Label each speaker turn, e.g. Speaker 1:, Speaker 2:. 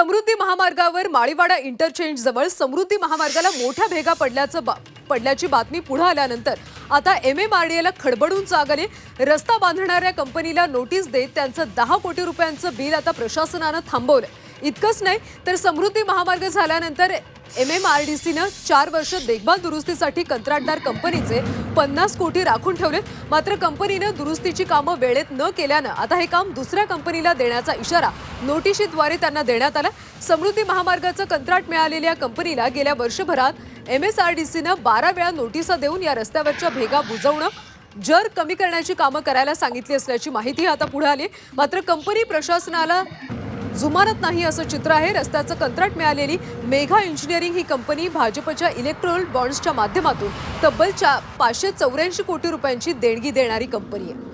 Speaker 1: समृद्धी महामार्गावर माळीवाडा इंटरचेंज जवळ समृद्धी महामार्गाला मोठ्या भेगा पडल्याचं बा- पडल्याची बातमी पुढे आल्यानंतर आता एम एम आर डी एला खडबडून जाग आली रस्ता बांधणाऱ्या कंपनीला नोटीस देत त्यांचं दहा कोटी रुपयांचं बिल आता प्रशासनानं थांबवलं इतकंच नाही तर समृद्धी महामार्ग झाल्यानंतर एम एम आर डी सीनं चार वर्ष देखभाल दुरुस्तीसाठी कंत्राटदार कंपनीचे पन्नास कोटी राखून ठेवले मात्र कंपनीनं दुरुस्तीची कामं वेळेत न केल्यानं आता हे काम दुसऱ्या कंपनीला देण्याचा इशारा नोटिशीद्वारे त्यांना देण्यात आला. समृद्धी महामार्गाचं कंत्राट मिळालेल्या कंपनीला गेल्या वर्षभरात एम एस आर डी सीनं बारा वेळा नोटिसा देऊन या रस्त्यावरच्या भेगा बुजवणं जर कमी करण्याची कामं करायला सांगितली असल्याची माहिती आता पुढे आली मात्र कंपनी प्रशासनाला जुमानत नाही असं चित्र आहे. रस्त्याचं कंत्राट मिळालेली मेघा इंजिनिअरिंग ही कंपनी भाजपच्या इलेक्ट्रोल बॉन्ड्सच्या माध्यमातून तब्बल चा पाचशे चौऱ्याऐंशी कोटी रुपयांची देणगी देणारी कंपनी आहे.